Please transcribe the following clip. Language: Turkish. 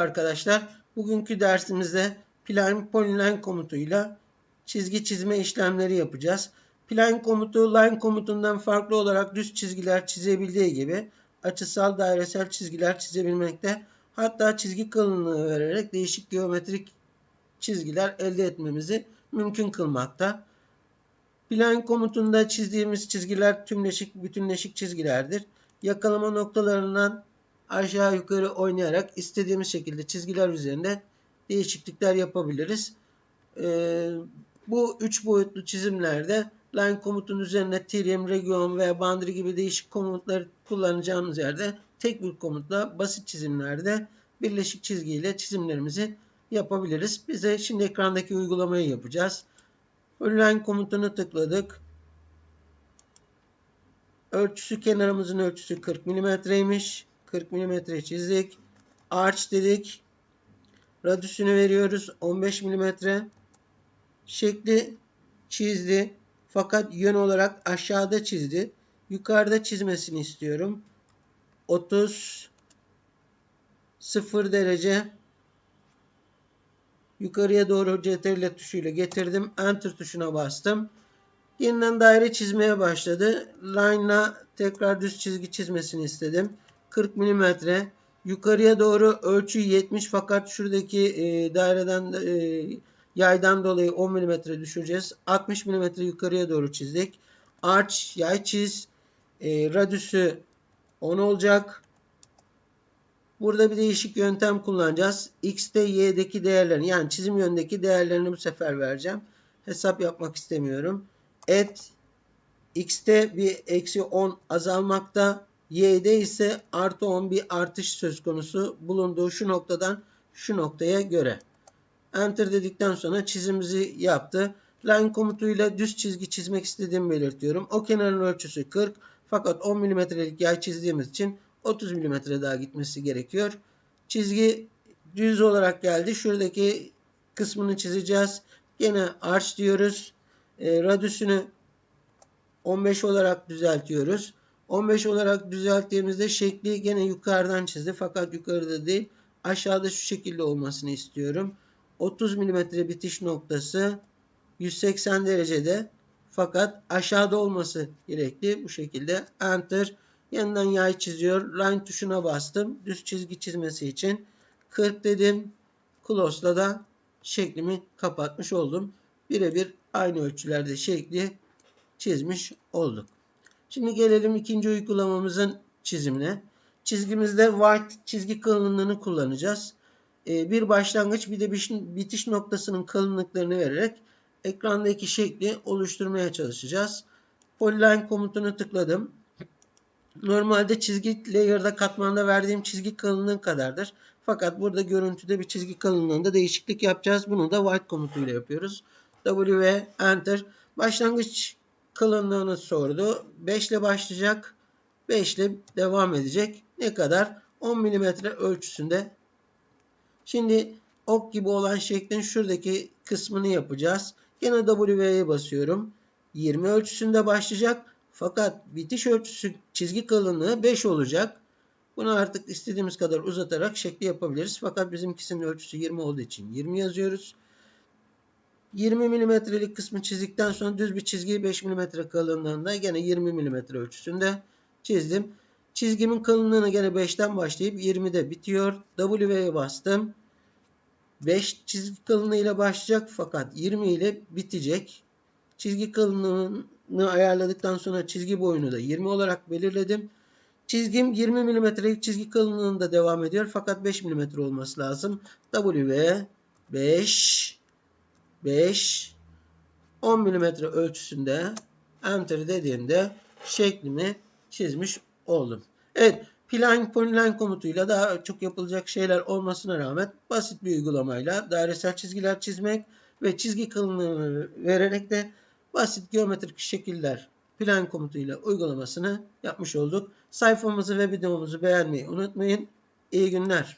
arkadaşlar. Bugünkü dersimizde plan polyline komutuyla çizgi çizme işlemleri yapacağız. Plan komutu line komutundan farklı olarak düz çizgiler çizebildiği gibi açısal dairesel çizgiler çizebilmekte. Hatta çizgi kalınlığı vererek değişik geometrik çizgiler elde etmemizi mümkün kılmakta. Plan komutunda çizdiğimiz çizgiler tümleşik, bütünleşik çizgilerdir. Yakalama noktalarından aşağı yukarı oynayarak istediğimiz şekilde çizgiler üzerinde değişiklikler yapabiliriz. Ee, bu üç boyutlu çizimlerde line komutun üzerine trim, region veya boundary gibi değişik komutları kullanacağımız yerde tek bir komutla basit çizimlerde birleşik çizgiyle çizimlerimizi yapabiliriz. Bize şimdi ekrandaki uygulamayı yapacağız. Line komutunu tıkladık. Ölçüsü kenarımızın ölçüsü 40 mm'ymiş. 40 mm çizdik. Arch dedik. Radüsünü veriyoruz. 15 mm. Şekli çizdi. Fakat yön olarak aşağıda çizdi. Yukarıda çizmesini istiyorum. 30 0 derece yukarıya doğru CTRL tuşuyla getirdim. Enter tuşuna bastım. Yeniden daire çizmeye başladı. Line'la tekrar düz çizgi çizmesini istedim. 40 mm. Yukarıya doğru ölçü 70 fakat şuradaki e, daireden e, yaydan dolayı 10 mm düşüreceğiz. 60 mm yukarıya doğru çizdik. Arch yay çiz. E, radüsü 10 olacak. Burada bir değişik yöntem kullanacağız. X'te Y'deki değerlerini yani çizim yönündeki değerlerini bu sefer vereceğim. Hesap yapmak istemiyorum. Et X'te bir eksi 10 azalmakta. Y'de ise artı 10 bir artış söz konusu bulunduğu şu noktadan şu noktaya göre. Enter dedikten sonra çizimimizi yaptı. Line komutuyla düz çizgi çizmek istediğimi belirtiyorum. O kenarın ölçüsü 40 fakat 10 mm'lik yay çizdiğimiz için 30 mm daha gitmesi gerekiyor. Çizgi düz olarak geldi. Şuradaki kısmını çizeceğiz. Yine arch diyoruz. E, radüsünü 15 olarak düzeltiyoruz. 15 olarak düzelttiğimizde şekli gene yukarıdan çizdi. Fakat yukarıda değil. Aşağıda şu şekilde olmasını istiyorum. 30 mm bitiş noktası 180 derecede. Fakat aşağıda olması gerekli. Bu şekilde enter. Yeniden yay çiziyor. Line tuşuna bastım. Düz çizgi çizmesi için 40 dedim. Close'la da şeklimi kapatmış oldum. Birebir aynı ölçülerde şekli çizmiş olduk. Şimdi gelelim ikinci uygulamamızın çizimine. Çizgimizde white çizgi kalınlığını kullanacağız. Ee, bir başlangıç bir de bitiş noktasının kalınlıklarını vererek ekrandaki şekli oluşturmaya çalışacağız. Polyline komutunu tıkladım. Normalde çizgi layer'da katmanda verdiğim çizgi kalınlığı kadardır. Fakat burada görüntüde bir çizgi kalınlığında değişiklik yapacağız. Bunu da white komutuyla yapıyoruz. W ve Enter. Başlangıç kalınlığını sordu. 5 ile başlayacak. 5 ile devam edecek. Ne kadar? 10 mm ölçüsünde. Şimdi ok gibi olan şeklin şuradaki kısmını yapacağız. Yine W'ye basıyorum. 20 ölçüsünde başlayacak. Fakat bitiş ölçüsü çizgi kalınlığı 5 olacak. Bunu artık istediğimiz kadar uzatarak şekli yapabiliriz. Fakat bizimkisinin ölçüsü 20 olduğu için 20 yazıyoruz. 20 milimetrelik kısmı çizdikten sonra düz bir çizgiyi 5 milimetre kalınlığında gene 20 milimetre ölçüsünde çizdim. Çizgimin kalınlığını gene 5'ten başlayıp 20'de bitiyor. W'ye bastım. 5 çizgi kalınlığıyla başlayacak fakat 20 ile bitecek. Çizgi kalınlığını ayarladıktan sonra çizgi boyunu da 20 olarak belirledim. Çizgim 20 mm'lik çizgi kalınlığında devam ediyor fakat 5 mm olması lazım. W 5 5 10 mm ölçüsünde enter dediğimde şeklimi çizmiş oldum. Evet plan polyline komutuyla daha çok yapılacak şeyler olmasına rağmen basit bir uygulamayla dairesel çizgiler çizmek ve çizgi kalınlığını vererek de basit geometrik şekiller plan komutuyla uygulamasını yapmış olduk. Sayfamızı ve videomuzu beğenmeyi unutmayın. İyi günler.